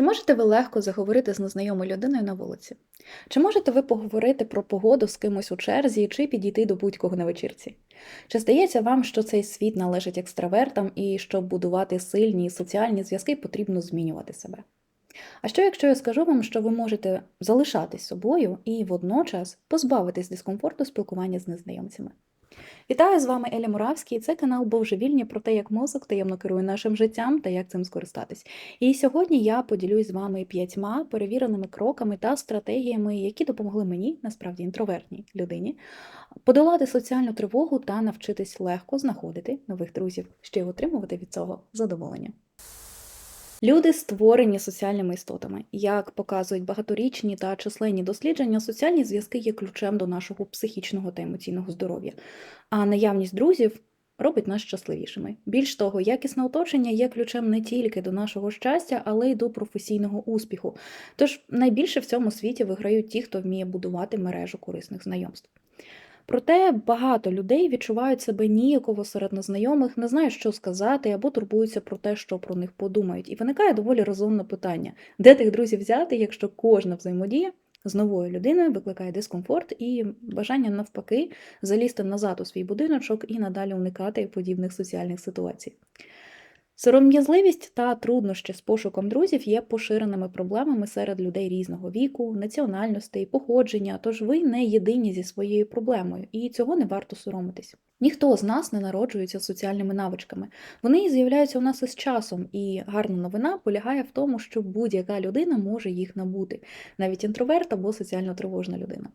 Чи можете ви легко заговорити з незнайомою людиною на вулиці? Чи можете ви поговорити про погоду з кимось у черзі, чи підійти до будь-кого на вечірці? Чи здається вам, що цей світ належить екстравертам і щоб будувати сильні соціальні зв'язки, потрібно змінювати себе? А що якщо я скажу вам, що ви можете залишатись собою і водночас позбавитись дискомфорту спілкування з незнайомцями? Вітаю з вами Еля Муравський. Це канал Божевільні про те, як мозок таємно керує нашим життям та як цим скористатись. І сьогодні я поділюсь з вами п'ятьма перевіреними кроками та стратегіями, які допомогли мені, насправді інтровертній людині, подолати соціальну тривогу та навчитись легко знаходити нових друзів, ще й отримувати від цього задоволення. Люди створені соціальними істотами. Як показують багаторічні та численні дослідження, соціальні зв'язки є ключем до нашого психічного та емоційного здоров'я, а наявність друзів робить нас щасливішими. Більш того, якісне оточення є ключем не тільки до нашого щастя, але й до професійного успіху. Тож найбільше в цьому світі виграють ті, хто вміє будувати мережу корисних знайомств. Проте багато людей відчувають себе ніяково серед незнайомих, не знають, що сказати, або турбуються про те, що про них подумають. І виникає доволі розумне питання: де тих друзів взяти, якщо кожна взаємодія з новою людиною викликає дискомфорт і бажання навпаки залізти назад у свій будиночок і надалі уникати подібних соціальних ситуацій. Сором'язливість та труднощі з пошуком друзів є поширеними проблемами серед людей різного віку, національностей, походження, тож ви не єдині зі своєю проблемою, і цього не варто соромитись. Ніхто з нас не народжується соціальними навичками. Вони з'являються у нас із часом, і гарна новина полягає в тому, що будь-яка людина може їх набути, навіть інтроверт або соціально тривожна людина.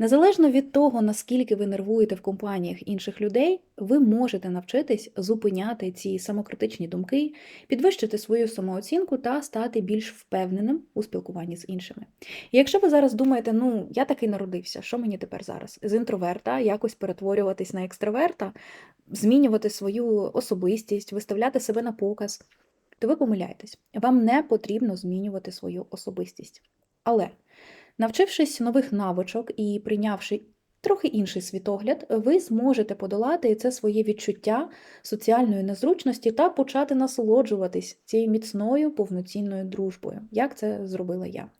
Незалежно від того, наскільки ви нервуєте в компаніях інших людей, ви можете навчитись зупиняти ці самокритичні думки, підвищити свою самооцінку та стати більш впевненим у спілкуванні з іншими. І якщо ви зараз думаєте, ну я такий народився, що мені тепер зараз? З інтроверта якось перетворюватись на екстраверта, змінювати свою особистість, виставляти себе на показ, то ви помиляєтесь. Вам не потрібно змінювати свою особистість. Але Навчившись нових навичок і прийнявши трохи інший світогляд, ви зможете подолати це своє відчуття соціальної незручності та почати насолоджуватись цією міцною повноцінною дружбою, як це зробила я.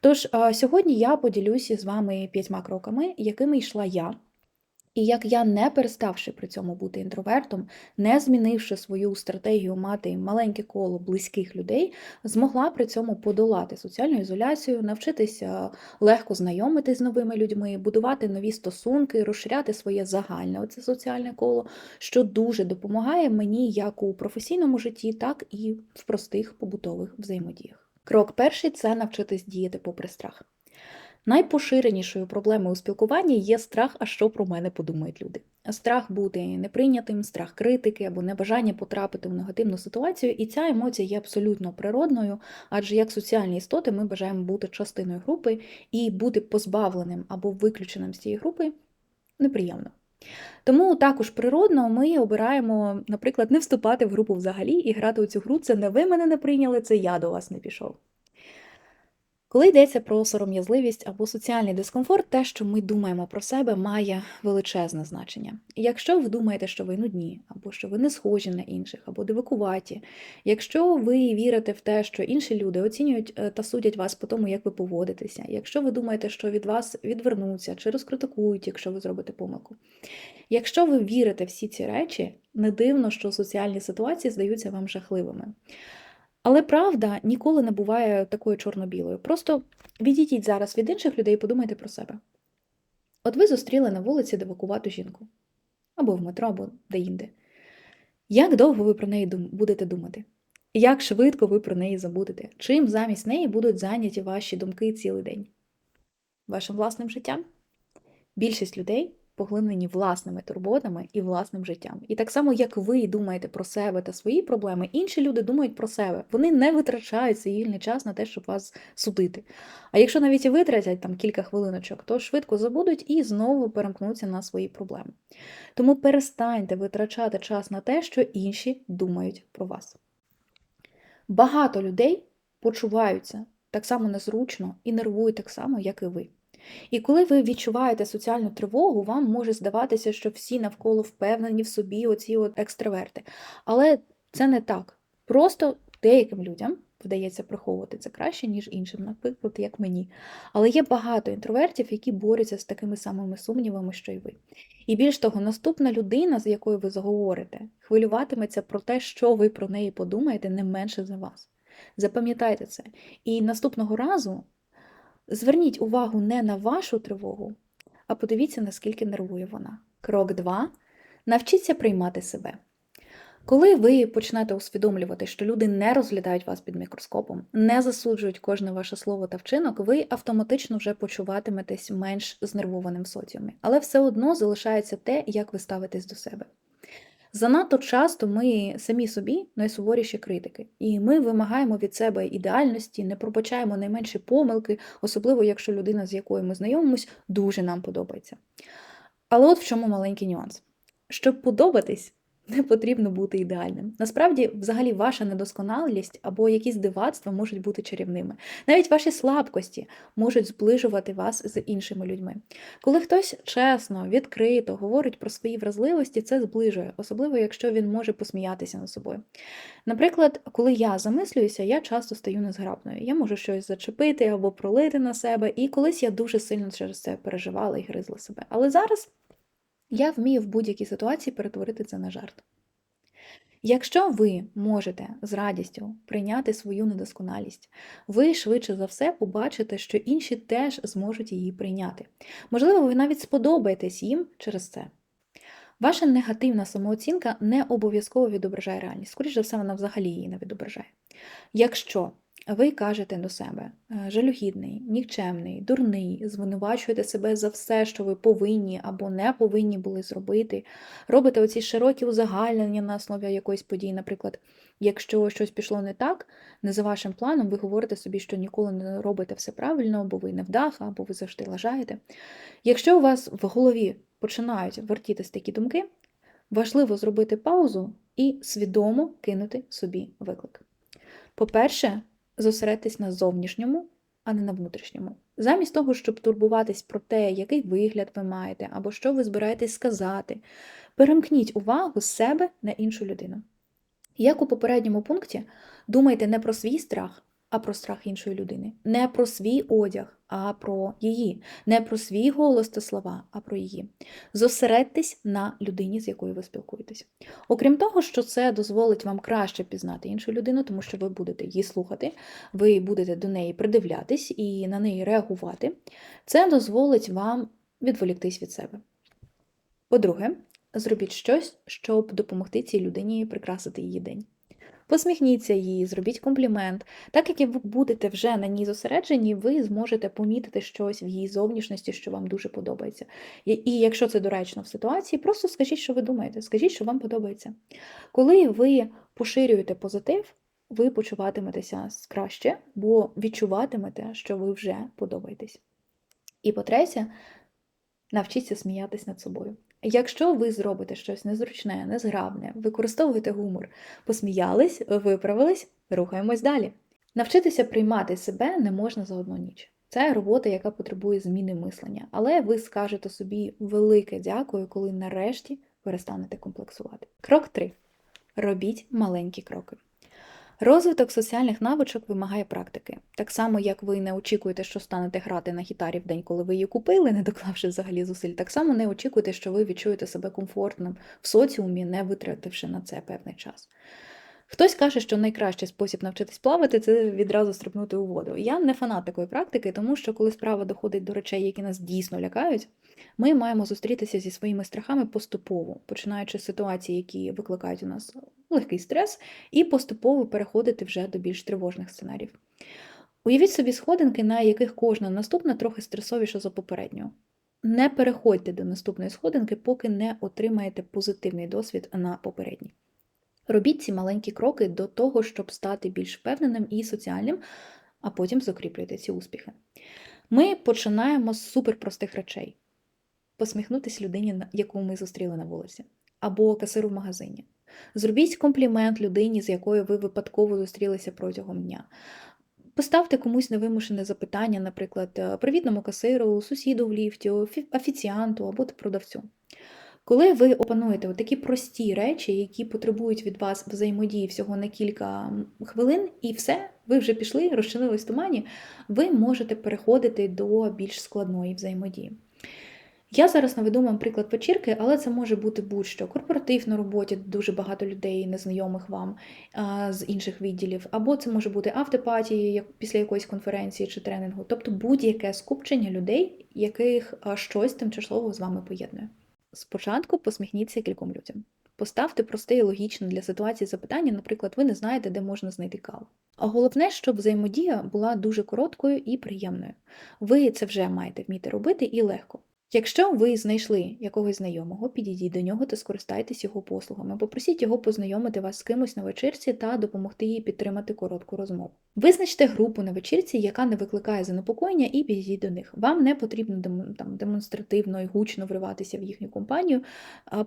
Тож сьогодні я поділюся з вами п'ятьма кроками, якими йшла я. І як я, не переставши при цьому бути інтровертом, не змінивши свою стратегію мати маленьке коло близьких людей, змогла при цьому подолати соціальну ізоляцію, навчитися легко знайомитись з новими людьми, будувати нові стосунки, розширяти своє загальне оце соціальне коло, що дуже допомагає мені як у професійному житті, так і в простих побутових взаємодіях. Крок перший це навчитись діяти попри страх. Найпоширенішою проблемою у спілкуванні є страх, а що про мене подумають люди. Страх бути неприйнятим, страх критики або небажання потрапити в негативну ситуацію, і ця емоція є абсолютно природною, адже як соціальні істоти ми бажаємо бути частиною групи і бути позбавленим або виключеним з цієї групи неприємно. Тому також природно ми обираємо, наприклад, не вступати в групу взагалі і грати у цю гру це не ви мене не прийняли, це я до вас не пішов. Коли йдеться про сором'язливість або соціальний дискомфорт, те, що ми думаємо про себе, має величезне значення. Якщо ви думаєте, що ви нудні, або що ви не схожі на інших, або дивакуваті, якщо ви вірите в те, що інші люди оцінюють е, та судять вас по тому, як ви поводитеся, якщо ви думаєте, що від вас відвернуться чи розкритикують, якщо ви зробите помилку, якщо ви вірите в всі ці речі, не дивно, що соціальні ситуації здаються вам жахливими. Але правда ніколи не буває такою чорно-білою. Просто відійдіть зараз від інших людей і подумайте про себе. От ви зустріли на вулиці дивакувату жінку, або в метро, або де-інде. Як довго ви про неї будете думати? Як швидко ви про неї забудете? Чим замість неї будуть зайняті ваші думки цілий день? Вашим власним життям? Більшість людей поглинені власними турботами і власним життям. І так само, як ви думаєте про себе та свої проблеми, інші люди думають про себе. Вони не витрачають свій вільний час на те, щоб вас судити. А якщо навіть і витратять там кілька хвилиночок, то швидко забудуть і знову перемкнуться на свої проблеми. Тому перестаньте витрачати час на те, що інші думають про вас. Багато людей почуваються так само незручно і нервують так само, як і ви. І коли ви відчуваєте соціальну тривогу, вам може здаватися, що всі навколо впевнені в собі, оці от екстраверти. Але це не так. Просто деяким людям вдається приховувати це краще, ніж іншим, наприклад, як мені. Але є багато інтровертів, які борються з такими самими сумнівами, що й ви. І більш того, наступна людина, з якою ви заговорите, хвилюватиметься про те, що ви про неї подумаєте, не менше за вас. Запам'ятайте це. І наступного разу зверніть увагу не на вашу тривогу, а подивіться, наскільки нервує вона. Крок 2. Навчіться приймати себе. Коли ви почнете усвідомлювати, що люди не розглядають вас під мікроскопом, не засуджують кожне ваше слово та вчинок, ви автоматично вже почуватиметесь менш знервованим в соціумі. Але все одно залишається те, як ви ставитесь до себе. Занадто часто ми самі собі найсуворіші критики, і ми вимагаємо від себе ідеальності, не пробачаємо найменші помилки, особливо якщо людина, з якою ми знайомимось, дуже нам подобається. Але от в чому маленький нюанс. Щоб подобатись, не потрібно бути ідеальним. Насправді, взагалі, ваша недосконалість або якісь дивацтва можуть бути чарівними. Навіть ваші слабкості можуть зближувати вас з іншими людьми. Коли хтось чесно, відкрито говорить про свої вразливості, це зближує, особливо якщо він може посміятися над собою. Наприклад, коли я замислююся, я часто стаю незграбною. Я можу щось зачепити або пролити на себе, і колись я дуже сильно через це переживала і гризла себе. Але зараз. Я вмію в будь-якій ситуації перетворити це на жарт. Якщо ви можете з радістю прийняти свою недосконалість, ви швидше за все побачите, що інші теж зможуть її прийняти. Можливо, ви навіть сподобаєтесь їм через це. Ваша негативна самооцінка не обов'язково відображає реальність, скоріше за все, вона взагалі її не відображає. Якщо ви кажете до себе е, жалюгідний, нікчемний, дурний, звинувачуєте себе за все, що ви повинні або не повинні були зробити. Робите оці широкі узагальнення на основі якоїсь події. Наприклад, якщо щось пішло не так, не за вашим планом, ви говорите собі, що ніколи не робите все правильно, або ви невдаха, або ви завжди лажаєте. Якщо у вас в голові починають вертітись такі думки, важливо зробити паузу і свідомо кинути собі виклик. По-перше, зосередьтесь на зовнішньому, а не на внутрішньому. Замість того, щоб турбуватись про те, який вигляд ви маєте, або що ви збираєтесь сказати, перемкніть увагу з себе на іншу людину. Як у попередньому пункті, думайте не про свій страх, а про страх іншої людини, не про свій одяг, а про її, не про свій голос та слова, а про її. Зосередьтесь на людині, з якою ви спілкуєтесь. Окрім того, що це дозволить вам краще пізнати іншу людину, тому що ви будете її слухати, ви будете до неї придивлятись і на неї реагувати, це дозволить вам відволіктись від себе. По-друге, зробіть щось, щоб допомогти цій людині прикрасити її день. Посміхніться їй, зробіть комплімент. Так як ви будете вже на ній зосереджені, ви зможете помітити щось в її зовнішності, що вам дуже подобається. І якщо це доречно в ситуації, просто скажіть, що ви думаєте, скажіть, що вам подобається. Коли ви поширюєте позитив, ви почуватиметеся краще, бо відчуватимете, що ви вже подобаєтесь. І по-третє, навчіться сміятись над собою. Якщо ви зробите щось незручне, незграбне, використовуйте гумор, посміялись, виправились, рухаємось далі. Навчитися приймати себе не можна за одну ніч. Це робота, яка потребує зміни мислення, але ви скажете собі велике дякую, коли нарешті перестанете комплексувати. Крок 3. Робіть маленькі кроки. Розвиток соціальних навичок вимагає практики. Так само, як ви не очікуєте, що станете грати на гітарі в день, коли ви її купили, не доклавши взагалі зусиль, так само не очікуйте, що ви відчуєте себе комфортним в соціумі, не витративши на це певний час. Хтось каже, що найкращий спосіб навчитись плавати це відразу стрибнути у воду. Я не фанат такої практики, тому що коли справа доходить до речей, які нас дійсно лякають, ми маємо зустрітися зі своїми страхами поступово, починаючи з ситуацій, які викликають у нас легкий стрес, і поступово переходити вже до більш тривожних сценаріїв. Уявіть собі сходинки, на яких кожна наступна трохи стресовіша за попередню. Не переходьте до наступної сходинки, поки не отримаєте позитивний досвід на попередній. Робіть ці маленькі кроки до того, щоб стати більш впевненим і соціальним, а потім закріплюйте ці успіхи. Ми починаємо з суперпростих речей: посміхнутись людині, яку ми зустріли на вулиці, або касиру в магазині. Зробіть комплімент людині, з якою ви випадково зустрілися протягом дня. Поставте комусь невимушене запитання, наприклад, привітному касиру, сусіду в ліфті, офіціанту або продавцю. Коли ви опануєте такі прості речі, які потребують від вас взаємодії всього на кілька хвилин, і все, ви вже пішли, розчинились в тумані, ви можете переходити до більш складної взаємодії. Я зараз наведу вам приклад вечірки, але це може бути будь-що корпоратив на роботі, дуже багато людей, незнайомих вам з інших відділів, або це може бути автопаті як після якоїсь конференції чи тренінгу, тобто будь-яке скупчення людей, яких щось тимчасово з вами поєднує. Спочатку посміхніться кільком людям. Поставте просте і логічне для ситуації запитання, наприклад, ви не знаєте, де можна знайти каву. А головне, щоб взаємодія була дуже короткою і приємною. Ви це вже маєте вміти робити і легко. Якщо ви знайшли якогось знайомого, підійдіть до нього та скористайтесь його послугами. Попросіть його познайомити вас з кимось на вечірці та допомогти їй підтримати коротку розмову. Визначте групу на вечірці, яка не викликає занепокоєння, і підійдіть до них. Вам не потрібно там, демонстративно і гучно вриватися в їхню компанію.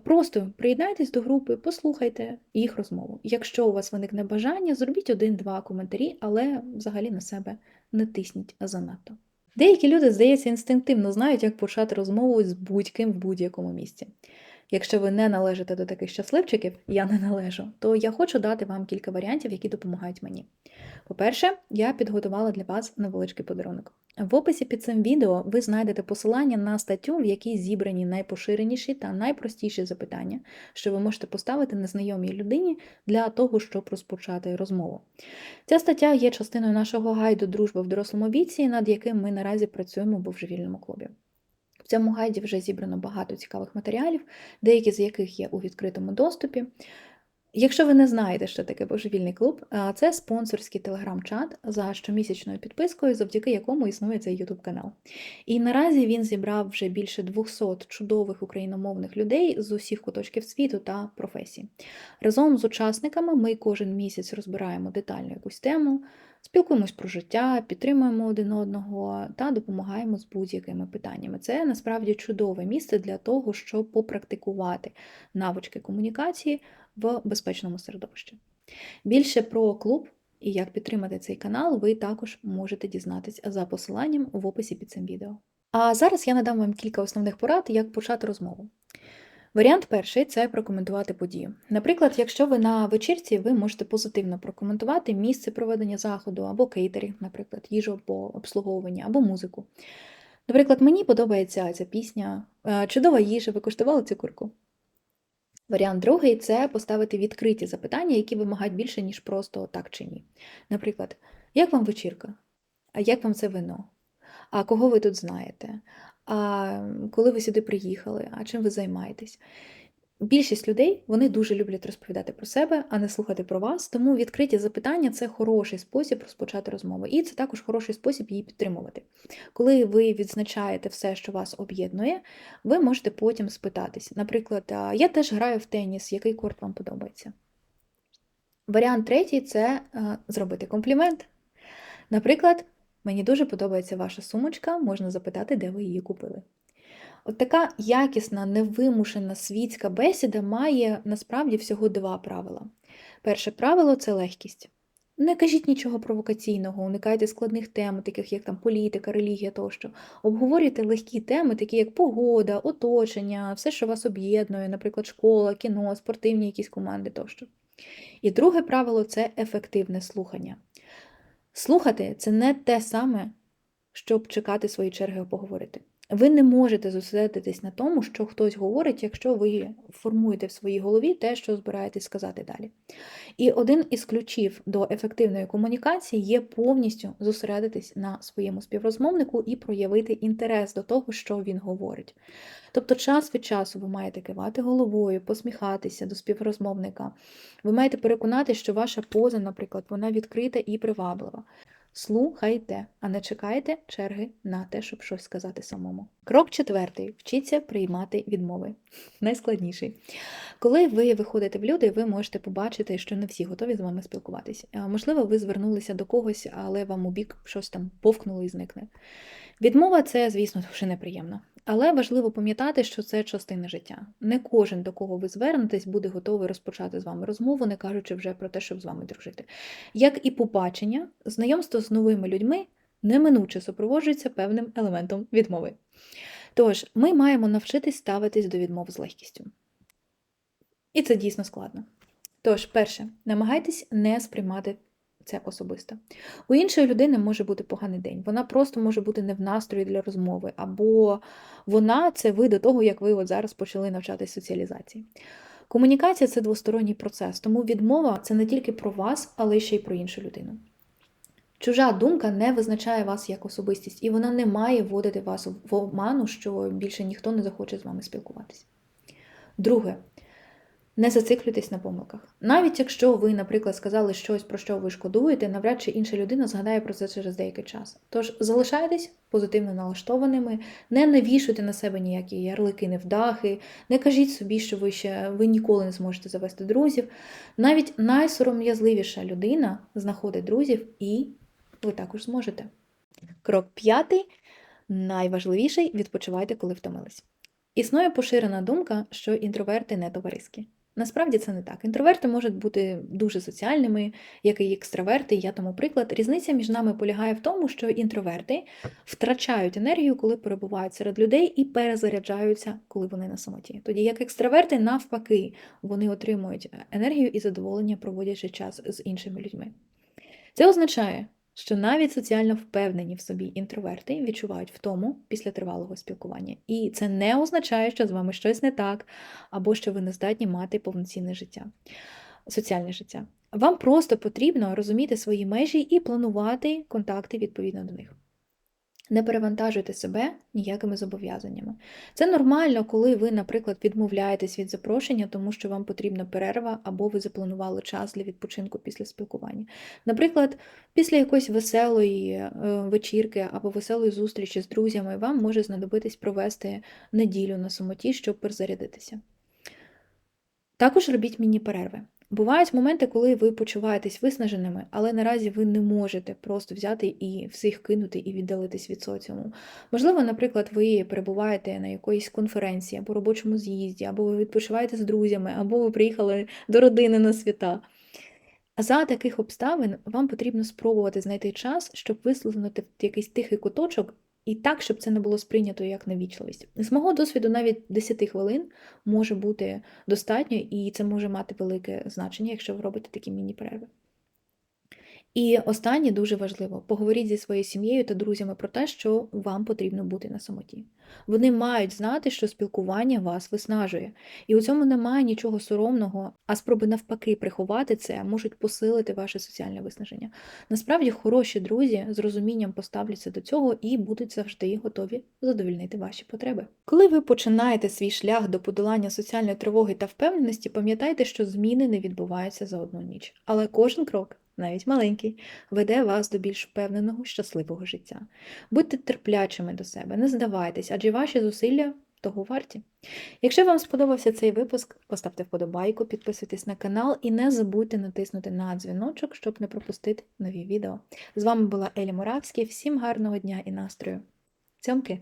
Просто приєднайтесь до групи, послухайте їх розмову. Якщо у вас виникне бажання, зробіть один-два коментарі, але взагалі на себе не тисніть занадто. Деякі люди, здається, інстинктивно знають, як почати розмову з будь-ким в будь-якому місці. Якщо ви не належите до таких щасливчиків, я не належу, то я хочу дати вам кілька варіантів, які допомагають мені. По-перше, я підготувала для вас невеличкий подарунок. В описі під цим відео ви знайдете посилання на статтю, в якій зібрані найпоширеніші та найпростіші запитання, що ви можете поставити незнайомій людині для того, щоб розпочати розмову. Ця стаття є частиною нашого гайду Дружба в дорослому віці, над яким ми наразі працюємо в божевільному клубі. В цьому гайді вже зібрано багато цікавих матеріалів, деякі з яких є у відкритому доступі. Якщо ви не знаєте, що таке божевільний клуб, а, це спонсорський телеграм-чат за щомісячною підпискою, завдяки якому існує цей YouTube канал. І наразі він зібрав вже більше 200 чудових україномовних людей з усіх куточків світу та професій. Разом з учасниками ми кожен місяць розбираємо детально якусь тему, спілкуємось про життя, підтримуємо один одного та допомагаємо з будь-якими питаннями. Це насправді чудове місце для того, щоб попрактикувати навички комунікації в безпечному середовищі. Більше про клуб і як підтримати цей канал, ви також можете дізнатись за посиланням в описі під цим відео. А зараз я надам вам кілька основних порад, як почати розмову. Варіант перший це прокоментувати подію. Наприклад, якщо ви на вечірці, ви можете позитивно прокоментувати місце проведення заходу або кейтерінг, наприклад, їжу або обслуговування, або музику. Наприклад, мені подобається ця пісня, е, чудова їжа, ви куштували цю курку. Варіант другий це поставити відкриті запитання, які вимагають більше, ніж просто так чи ні. Наприклад, як вам вечірка? А як вам це вино? А кого ви тут знаєте? А коли ви сюди приїхали? А чим ви займаєтесь? Більшість людей вони дуже люблять розповідати про себе, а не слухати про вас. Тому відкриті запитання це хороший спосіб розпочати розмову, і це також хороший спосіб її підтримувати. Коли ви відзначаєте все, що вас об'єднує, ви можете потім спитатись. Наприклад, я теж граю в теніс, який корт вам подобається. Варіант третій це зробити комплімент. Наприклад, мені дуже подобається ваша сумочка, можна запитати, де ви її купили. От така якісна, невимушена світська бесіда має насправді всього два правила. Перше правило це легкість. Не кажіть нічого провокаційного, уникайте складних тем, таких як там політика, релігія тощо. Обговорюйте легкі теми, такі як погода, оточення, все, що вас об'єднує, наприклад, школа, кіно, спортивні якісь команди тощо. І друге правило це ефективне слухання. Слухати це не те саме, щоб чекати свої черги поговорити. Ви не можете зосередитись на тому, що хтось говорить, якщо ви формуєте в своїй голові те, що збираєтесь сказати далі. І один із ключів до ефективної комунікації є повністю зосередитись на своєму співрозмовнику і проявити інтерес до того, що він говорить. Тобто, час від часу ви маєте кивати головою, посміхатися до співрозмовника. Ви маєте переконати, що ваша поза, наприклад, вона відкрита і приваблива. Слухайте, а не чекайте черги на те, щоб щось сказати самому. Крок четвертий: вчіться приймати відмови. Найскладніший. Коли ви виходите в люди, ви можете побачити, що не всі готові з вами спілкуватись. Можливо, ви звернулися до когось, але вам у бік щось там повкнуло і зникне. Відмова це, звісно, дуже неприємно. Але важливо пам'ятати, що це частина життя. Не кожен, до кого ви звернетесь, буде готовий розпочати з вами розмову, не кажучи вже про те, щоб з вами дружити. Як і побачення, знайомство з новими людьми неминуче супроводжується певним елементом відмови. Тож, ми маємо навчитись ставитись до відмов з легкістю. І це дійсно складно. Тож, перше, намагайтесь не сприймати це особисто. У іншої людини може бути поганий день, вона просто може бути не в настрої для розмови, або вона це ви до того, як ви от зараз почали навчатись соціалізації. Комунікація це двосторонній процес, тому відмова це не тільки про вас, але ще й про іншу людину. Чужа думка не визначає вас як особистість, і вона не має вводити вас в обману, що більше ніхто не захоче з вами спілкуватися. Друге, не зациклюйтесь на помилках. Навіть якщо ви, наприклад, сказали щось, про що ви шкодуєте, навряд чи інша людина згадає про це через деякий час. Тож залишайтесь позитивно налаштованими, не навішуйте на себе ніякі ярлики, невдахи, не кажіть собі, що ви ще ви ніколи не зможете завести друзів. Навіть найсором'язливіша людина знаходить друзів, і ви також зможете. Крок п'ятий. Найважливіший відпочивайте, коли втомились. Існує поширена думка, що інтроверти не товариські. Насправді це не так. Інтроверти можуть бути дуже соціальними, як і екстраверти. Я тому приклад. Різниця між нами полягає в тому, що інтроверти втрачають енергію, коли перебувають серед людей, і перезаряджаються, коли вони на самоті. Тоді як екстраверти, навпаки, вони отримують енергію і задоволення, проводячи час з іншими людьми. Це означає, що навіть соціально впевнені в собі інтроверти відчувають втому після тривалого спілкування. І це не означає, що з вами щось не так, або що ви не здатні мати повноцінне життя, соціальне життя. Вам просто потрібно розуміти свої межі і планувати контакти відповідно до них. Не перевантажуйте себе ніякими зобов'язаннями. Це нормально, коли ви, наприклад, відмовляєтесь від запрошення, тому що вам потрібна перерва, або ви запланували час для відпочинку після спілкування. Наприклад, після якоїсь веселої е, вечірки або веселої зустрічі з друзями вам може знадобитись провести неділю на самоті, щоб перезарядитися. Також робіть міні-перерви. Бувають моменти, коли ви почуваєтесь виснаженими, але наразі ви не можете просто взяти і всіх кинути і віддалитись від соціуму. Можливо, наприклад, ви перебуваєте на якоїсь конференції або робочому з'їзді, або ви відпочиваєте з друзями, або ви приїхали до родини на свята. А за таких обставин вам потрібно спробувати знайти час, щоб висловити в якийсь тихий куточок, і так, щоб це не було сприйнято як навічливість. З мого досвіду, навіть 10 хвилин може бути достатньо, і це може мати велике значення, якщо ви робите такі міні-перерви. І останнє дуже важливо: поговоріть зі своєю сім'єю та друзями про те, що вам потрібно бути на самоті. Вони мають знати, що спілкування вас виснажує, і у цьому немає нічого соромного, а спроби навпаки приховати це можуть посилити ваше соціальне виснаження. Насправді, хороші друзі з розумінням поставляться до цього і будуть завжди готові задовільнити ваші потреби. Коли ви починаєте свій шлях до подолання соціальної тривоги та впевненості, пам'ятайте, що зміни не відбуваються за одну ніч, але кожен крок навіть маленький, веде вас до більш впевненого, щасливого життя. Будьте терплячими до себе, не здавайтесь, адже ваші зусилля того варті. Якщо вам сподобався цей випуск, поставте вподобайку, підписуйтесь на канал і не забудьте натиснути на дзвіночок, щоб не пропустити нові відео. З вами була Елі Моравський. Всім гарного дня і настрою. Цьомки!